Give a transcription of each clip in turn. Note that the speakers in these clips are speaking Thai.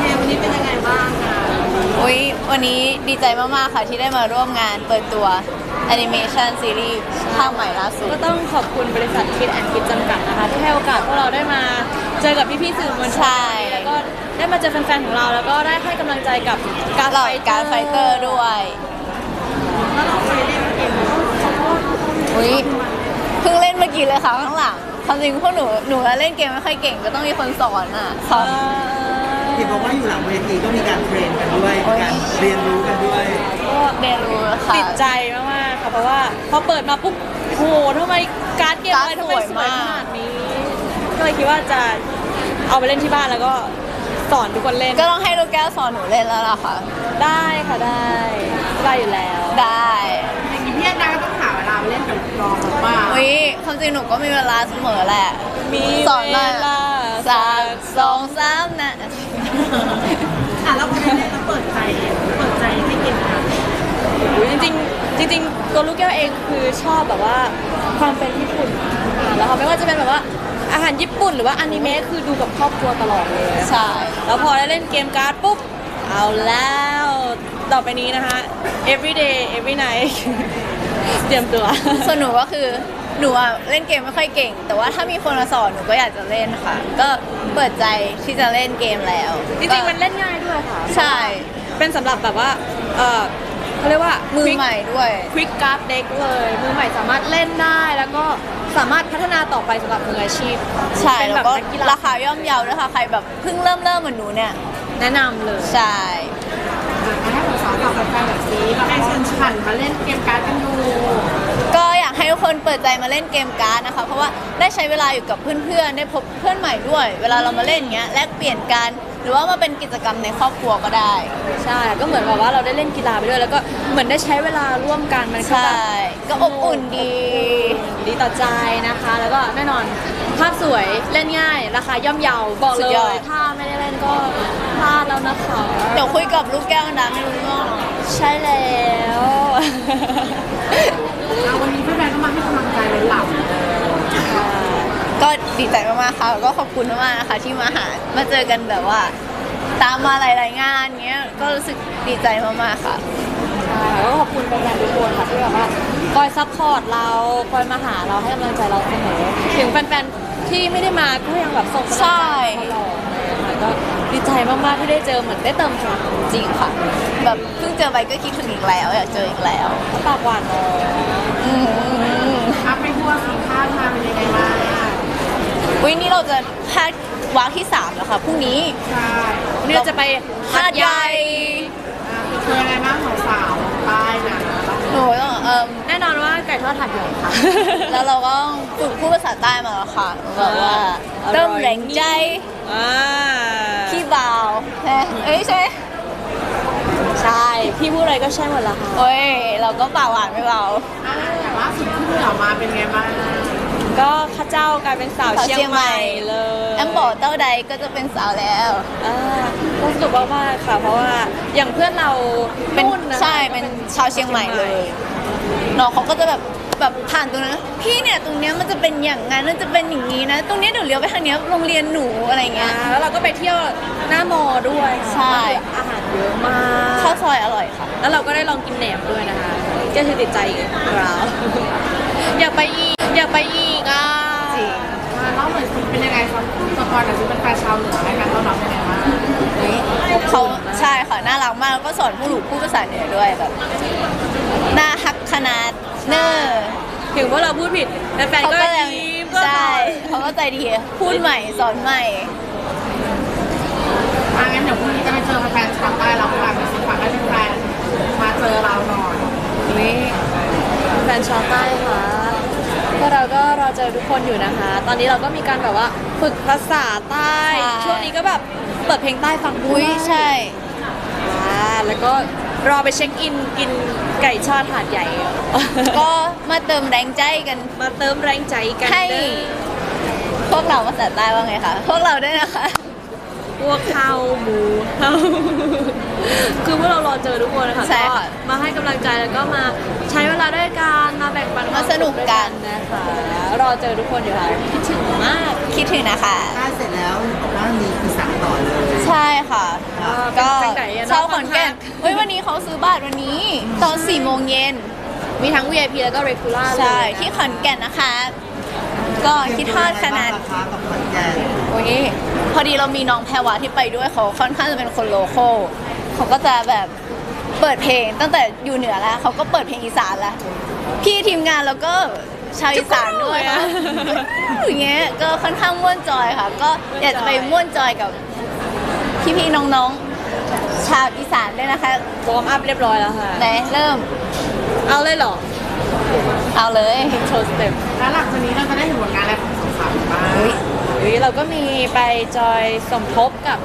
เกมวันนี้เป็นยังไงบ้างอะอุ๊ยวันนี้ดีใจมาก ๆ ค่ะที่ได้มาร่วมงานเปิดตัวแอนิเมชันซีรีส์ภาคใหม่ล่าสุด ก็ต้องขอบคุณบริษัทคิดแอนคิดจำกัดนะคะ ที่ให้โอกาสพวกเราได้มาเจอกับพี่ๆสื่อมวลชนใช่แล้วก็ได้มาเจอแฟนๆของเรา แล้วก็ได้ให้กำลังใจกับการเหล่าการไฟเตอร์ด้วย แล้วเราเคยเล่นเกมอุ๊ยเพิ่งเล่นเมื่อกี้เลยค่ะข้างหลังความจริงพวกหนูหนูเล่นเกมไม่ค่อยเก่งก็ต้องมีคนสอนอะสอน เห็นบอกว่าอยู่หลังเวทีก็มีการเทรนกันด้วยมีการเรียนรู้กันด้วย ก็เรียนรู้ค่ะ ติดใจมากๆค่ะเพราะว่าพอเปิดมาปุ๊บโหทำไมการ์ดเกมอะไรการ์ดทำไมสสววยยขมากนาดนี้ก็เลยคิดว่าจะเอาไปเล่นที่บ้านแล้วก็สอนทุกคนเล่นก็ต้องให้ลูกแก้วสอนหนูเล่นแล้วล่ะค่ะ ได้ค่ะได้ได้อยู่แล้ว ได้อย่างนี้พี่แอนนาก็ต้องหาเวลาไปเล่นกับน้องหรือเปล่าอุ๊ยความจริงหนูก็มีเวลาเสมอแหละ มีสอนมาเวลา สามสองสามนะอะแล้วคนเล่นแล้วเปิดใจเปิดใจให้เกมค่ะอุ๊ยจริงๆจริงๆตัวลูกแก้วเองคือชอบแบบว่าความเป็นญี่ปุ่นอ่าแล้วเขาไม่ว่าจะเป็นแบบว่าอาหารญี่ปุ่นหรือว่าอนิเมะคือดูกับครอบครัวตลอดเลยใช่แล้วพอได้เล่นเกมการ์ดปุ๊บเอาแล้วต่อไปนี้นะคะ every day every night เตรียมตัวส่วนหนูก็คือ หนูอะเล่นเกมไม่ค่อยเก่ง แต่ว่าถ้ามีคนมาสอนหนูก็อยากจะเล่นค่ะ ก็เปิดใจที่จะเล่นเกมแล้วจริงๆมันเล่นง่ายด้วยค่ะ ใช่ เป็นสำหรับแบบว่าเออเขาเรียกว่ามือ quick ใหม่ด้วย ควิกการ์ดเด็กเลย มือใหม่สามารถเล่นได้แล้วก็สามารถพัฒนาต่อไปสำหรับมืออาชีพใช่เป็นแล้แบวบก็นักกีฬาราคาย่อมเยาด้วยค่ะใครแบบเพิ่งเริ่มเริ่มเหมือนหนูเนี่ย แนะนำเลย ใช่ ให้สาวๆกับแฟนๆแบบนี้เราให้เชิญฉันมาเล่นเกมการ์ดกันดูก็อยากให้ทุกคนเปิดใจมาเล่นเกมการ์ดนะคะ เพราะว่าได้ใช้เวลาอยู่กับเพื่อนๆ ได้พบเพื่อนใหม่ด้วย เวลาเรามาเล่นเงี้ยแลกเปลี่ยนกัน หรือว่ามาเป็นกิจกรรมในครอบครัวก็ได้ ใช่ก็เหมือนแบบว่าเราได้เล่นกีฬาไปด้วย แล้วก็เหมือนได้ใช้เวลาร่วมกันมันก็ใช่ แบบก็อบอุ่นดี ดีต่อใจนะคะ แล้วก็แน่นอนภาพสวยเล่นง่าย ราคาย่อมเยาบอกสุเลดยอดยถ้าไม่ได้เล่นก็พลาด แล้วนะคะ เดี๋ยวคุยกับลูกแก้วนะไม่รู้เรื่องหรอกใช่แล้วเอาวันนี้แฟนๆก็มาให้กำลังใจเลยหลับก็ดีใจมากๆค่ะแล้วก็ขอบคุณมากๆนะคะที่มาหา มาเจอกันแบบว่า ตามมาหลาย ๆ งานเงี้ย ก็รู้สึกดีใจมากๆค่ะใช่แล้วก็ขอบคุณแฟนๆทุกคนค่ะที่แบบว่าคอยซัพพอร์ตเราคอยมาหาเราให้กำลังใจเราเสมอถึงแฟนๆที่ไม่ได้มาก็ยังแบบส่งกำลังใจใช่ตลอดเลยค่ะก็ดีใจ มากๆที่ได้เจอเหมือนได้เติมพลังจริงค่ะ แบบเพิ่งเจอไปก็คิดถึงอีกแล้ว อยากเจออีกแล้วปากหวานเนาะอืมอัพไปทั่วสีข้างทางเป็นยังไงบ้างวินี่เราจะพาดวากที่3แล้วค่ะพรุ่งนี้ใช่วันนี้เราจะไปหาดใหญ่อะคือยังไงบ้างของสาวใต้นะหนูต้องเอ่มแน่นอนว่าไก่ทอดถาดใหญ่ค่ะ แล้วเราก็ฝึกพูดภาษาใต้มาแล้วค่ะแบบว่าอร่อยเริ่มแรงใจอ่าขี้เบาใช่ เอ้ยใช่ไหมใช่ พี่พูดอะไรก็ใช่หมดละค่ะ โอ้ย เราก็ปากหวานไม่เบาอะแต่ว่าสุดที่เหนือมาเป็นไงบ้างก็ข้าเจ้ากลายเป็นสาวสาวเชียงเชียงใหใหม่ม่เลยแอมบอกเต้าใดก็จะเป็นสาวแล้วอ่าก็สนุกมากๆค่ะ เพราะว่าอย่างเพื่อนเราเป็นนุ่ะคะใช่เป็นชาวเชียงใหม่เลย น้องเขาก็จะแบบแบบผ่านตรงนั้นพี่เนี่ยตรงเนี้ยมันจะเป็นอย่างนั้นมันจะเป็นอย่างนี้นะ ตรงเนี้ยเดี๋ยวเลี้ยวไปทางเนี้ยโรงเรียนหนูอะไรเงี้อ่ายแล้วเราก็ไปเที่ยวหน้ามอด้วยใช่อาหารเยอะมากข้าวซอยอร่อยค่ะ แล้วเราก็ได้ลองกินแหนมด้วยนะคะก็คือติดใจเราอยากไปอีกอยากไปอีกอะจริงมาเล่าหน่อยสิเป็นยังไงครับสปอยหน่อยสิเป็นแฟนชาวเหนือให้การต้อนรับเป็นยังไงบ้างเขาใช่ค่ะน่ารักมากแล้วก็สอนผู้หลูกพูดภาษาเหนือด้วยแบบน่าฮักข นาดเนอร์ถึงว่าเราพูดผิดแฟนเขาๆก็ก็ยังยิ้มก็ใช่เขาก็ใจดีพูดใหม่สอนใหม่อะงั้นเดี๋ยวพรุ่งนี้จะไปเจอแฟนชาวใต้เราฝากหน่อยสิฝากให้แฟนๆมาเจอเราหน่อยแฟนชาวใต้ค่ะพวกเราก็รอเจอทุกคนอยู่นะคะ ตอนนี้เราก็มีการแบบว่าฝึกภาษาใต้ใช่ช่วงนี้ก็แบบเปิดเพลงใต้ฟังด้วอุ้ยยใช่อ่า แล้วก็รอไปเช็คอินกินไก่ชอดหาดใหญ่ ก็มาเติมแรงใจกัน มาเติมแรงใจกันให้เด้อพวกเราภาษาใต้ว่าไงคะ พวกเราด้วยนะคะ พวกข้าวหมูคือพวกเรารอเจอทุกคนนะคะใช่ค่ะก็มาให้กำลังใจแล้วก็มาใช้เวลาด้วยกันมาแบ่งปันควมาสนุกกันด้วยนะคะ รอเจอทุกคนอยู่ค่ะคิดถึงมาก คิดถึงนะคะ ถ้าเสร็จแล้วบอกว่ามีคือสั่งต่อเลย ก็เป็นทางไหนอะชาวขอนแก่นเฮ้ยวันนี้เขาซื้อบัตรวันนี้ ตอน4โมงเย็น มีทั้ง VIP แล้วก็ regular เลยใช่นะที่ขอนแก่นนะคะ ก็คิดทอดขนาดราคากับขอนแก่นโอ้ยพอดีเรามีน้องแพรวาที่ไปด้วยเขาค่อนข้างจะเป็นคนโลโก้เขาก็จะแบบเปิดเพลงตั้งแต่อยู่เหนือแล้วเขาก็เปิดเพลงอีสานแล้ว พี่ทีมงานแล้วก็ชาวอีสานด้วยค่ะอย่างเงี้ยก็ค่อนข้างม่วนจอยค่ะ ก็อยากจะไปม่วนจอยกับ พี่ๆน้องๆ ชาวอีสานด้วยนะคะวอร์มอัพเรียบร้อยแล้วค่ะ ไหนเริ่มเอาเลยเหรอ เอาเลยโชว์สเต็ปแล้วหลังจากนี้เราจะได้เห็นผลงานอะไรของสาวๆบ้างเฮ้ยเฮ้ยเราก็มีไปจอยสมทบกับ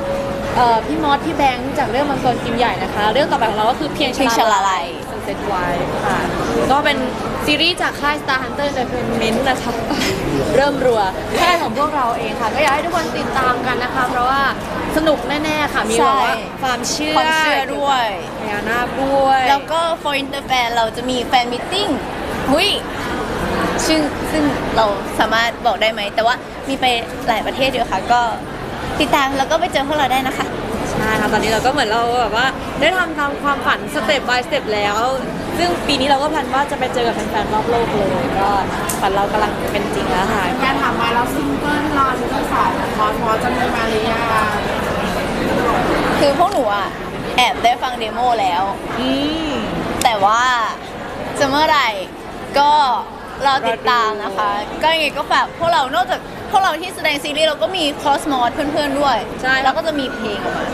เอ่อพี่มอสพี่แบงค์จากเรื่องมังกรกิมใหญ่นะคะ เรื่องต่อไปของเราก็คือเพียงเพียงชลาลัย เซตไวค่ะ ก็เป็นซีรีส์จากค่าย Star Hunter Entertainment นะคะ เริ่มรัวค่ายของพวกเราเองค่ะ ก็อยากให้ทุกคนติดตามกันนะคะ เพราะว่า สนุกแน่ๆค่ะ มีแบบว่าความเชื่อความเชื่อด้วยพญานาคด้วย แล้วก็ for inter fan เราจะมีแฟนมิทติ้งหุยซึ่งซึ่งเราสามารถบอกได้ไหม แต่ว่ามีไปหลายประเทศอยู่ค่ะ ก็ติดตามแล้วก็ไปเจอพวกเราได้นะคะ ใช่ค่ะ ตอนนี้เราก็เหมือนเราแบบว่า ได้ทำตามความฝันสเต็ป by สเต็ปแล้ว ซึ่งปีนี้เราก็แพลนว่าจะไปเจอกับแฟนๆรอบโลกเลย ก็ฝันเรากำลังเป็นจริงแล้วค่ะแกถามมาแล้วซิงเกิลรอซิงเกิลสองพอพอจะมีมาหรือยัง คือพวกหนูอะ แอบได้ฟังเดโมแล้ว อืม แต่ว่าจะเมื่อไหร่ก็รอติดตามนะคะ ก็ยังไงก็ฝากพวกเรานอกจากพวกเราที่แสดงซีรีส์เราก็มีคอสมอสเพื่อนๆด้วยใช่ แล้วก็จะมีเพลงออกมา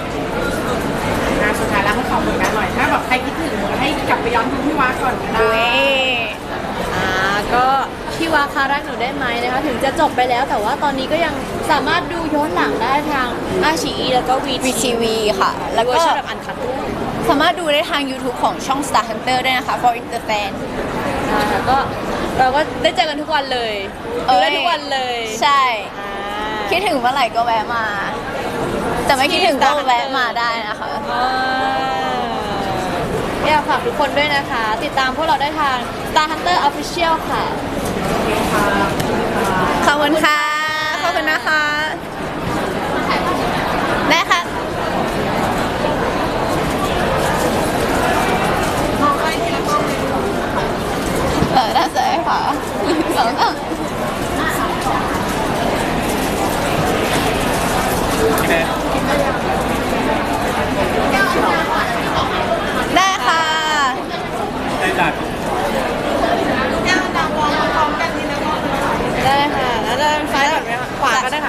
งานสุดท้ายแล้วให้ขอบคุณกันหน่อย ถ้าแบบใครคิดถึงให้กลับไปย้อนดูพี่วาก่อนก็ได้เว้ยอ่าก็พี่วาคารักหนูได้ไหมนะคะ ถึงจะจบไปแล้วแต่ว่าตอนนี้ก็ยัง สามารถดูย้อนหลังได้ทางอาชีแล้วก็วีวีทีวีค่ะ แล้วเวอก็ร์ชันแบบอันคัดด้วยสามารถดูได้ทาง YouTube ของช่อง Star Hunter ด้วยนะคะ for inter fan ใช่ค่ะก็เราก็ได้เจอกันทุกวันเลยดูได้ทุกวันเลย ใช่อ่าคิดถึงเมื่อไหร่ก็แวะมา แต่ไม่คิดถึงก็แวะมาได้นะคะอ่าอยากฝากทุกคนด้วยนะคะ ติดตามพวกเราได้ทาง Star Hunter Official ค่ะขอบคุณค่ะข อบคุณนะคะ ได้ค่ะเออได้เลยค่ะสองสามได้ค่ะ ได้จาก ได้